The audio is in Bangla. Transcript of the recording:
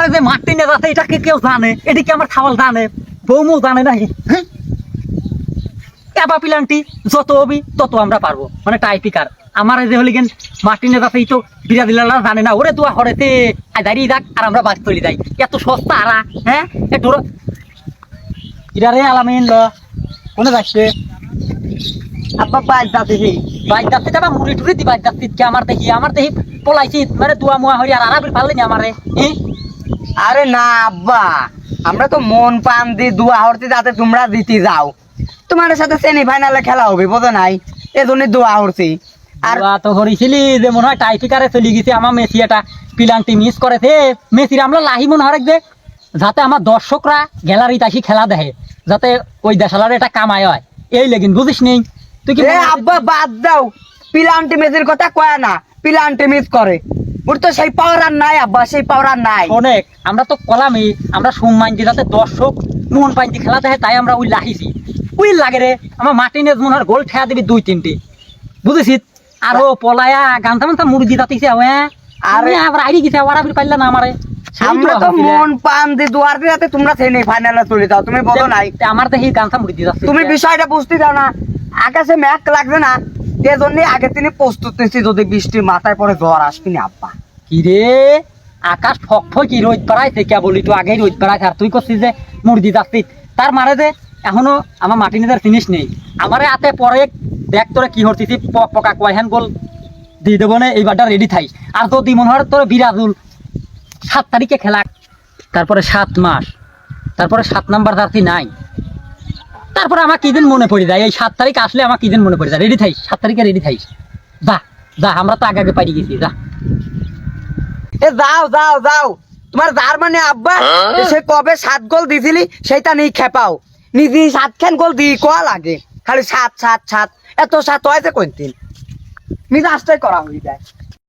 আমার যে মার্টিনে আছে এটাকে কেউ জানে? এটি কি আমার খাওয়াল জানে? বৌমু জানে নাকি? ক্যাবা পিলান্টি, যত হবি তত আমরা পারব। মানে টাইপিকার আমার যে হলি গেন মার্টিনে আছে এই তো বিরা দিলালা জানে না। ওরে তুয়া হরেতে দাঁড়িয়ে যাক আর আমরা বাদ চলে যাই। এত সস্তা আরা হ্যাঁ? এ তোর ইরা রে আলামিন ল, কোনে যাচ্ছে আব্বা বাইক যাতেছি বাইক যাচ্ছে যাবা মুড়ি টুড়ি দি বাইক যাচ্ছি। আমার দেখি আমার দেখি পলাইছি। মানে দুয়া মুয়া হরি আর আরাবির পারলে নি আমারে। হ্যাঁ আরে না আব্বা। আমরা তো মন পান দি দুয়া হরতে যাতে তোমরা জিতে যাও। তোমার সাথে সেমি ফাইনালে খেলা হবে বোঝো নাই? এজন্য দোয়া হরছি। আর তো হরিছিলি যে মনে হয় টাইপিকারে চলে গেছে আমার মেসি এটা পিলান্টি মিস করেছে। মেসির আমরা লাহি মনে হয় যে যাতে আমার দর্শকরা গ্যালারিতে আসি খেলা দেখে যাতে ওই দেশালার এটা কামাই হয়। এই লেগিন বুঝিস নেই তুই কি আব্বা বাদ দাও। পিলান্টি মেসির কথা কয় না পিলান্টি মিস করে। ওর তো সেই পাওয়ার আর নাই আব্বা সেই পাওয়ার আর নাই। অনেক। আমরা তো কলামি আমরা সুমাইন্দি যাতে দর্শক মন পাইন্দি খেলা দেখে তাই আমরা ওই লাহিছি। ওই লাগে রে আমার মার্টিনেজ মনে হয় গোল ঠেয়া দিবি দুই তিনটে। বুঝেছিস? আরও পলায়া গান্তা মান্তা মুড়ি দিতে হ্যাঁ? আরে আরে- আবার আইডি গেছে আবার আবির পাইলা না আমারে? আমরা তো ভাবছি রে। মন পান দি দুয়ার দিয়ে যাতে তোমরা সেমি ফাইনালে চলে যাও। তুমি নাই। তে গান্তা তুমি বিষয়টা বুঝতে দাও না। আকাশে ম্যাক লাগবে না। এজন্য আগে তিনি প্রস্তুত নিচ্ছি যদি বৃষ্টি মাথায় পড়ে জ্বর আসবি না আব্বা। কি রে আকাশ ফক ফকি রোদ পাড়াইছে কে বলি তো? আগেই রোদ পাড়াইছে আর তুই করছিস যে মুরগি যাচ্ছিস তার মারে যে এখনও আমার মাটিনেদার জিনিস নেই। আমারে হাতে পরে দেখ তোরা কি হরতিস পক পকা কয়হান গোল দিয়ে দেবো না এইবারটা রেডি থাইস আর তো দি মনে হয় তোর বিরাজুল, সাত তারিখে খেলা তারপরে সাত মাস। তারপরে সাত নাম্বার জার্সি নাই। তারপরে আমার কি দিন মনে পড়ে যায়? এই সাত তারিখ আসলে আমার কি দিন মনে পড়ে যায়? রেডি থাইস? সাত তারিখে রেডি থাইস? যা যা আমরা তো আগে আগে পারি গেছি যা। এ যাও যাও যাও। তোমার যার মানে আব্বা সে কবে সাত গোল দিছিলি সেইটা নেই খেপাও। নিজে সাত খান গোল দি কোয়া লাগে? খালি সাত সাত সাত। এত সাত হয়েছে কোন দিন নিজে আস্তাই করা হয়ে যায়।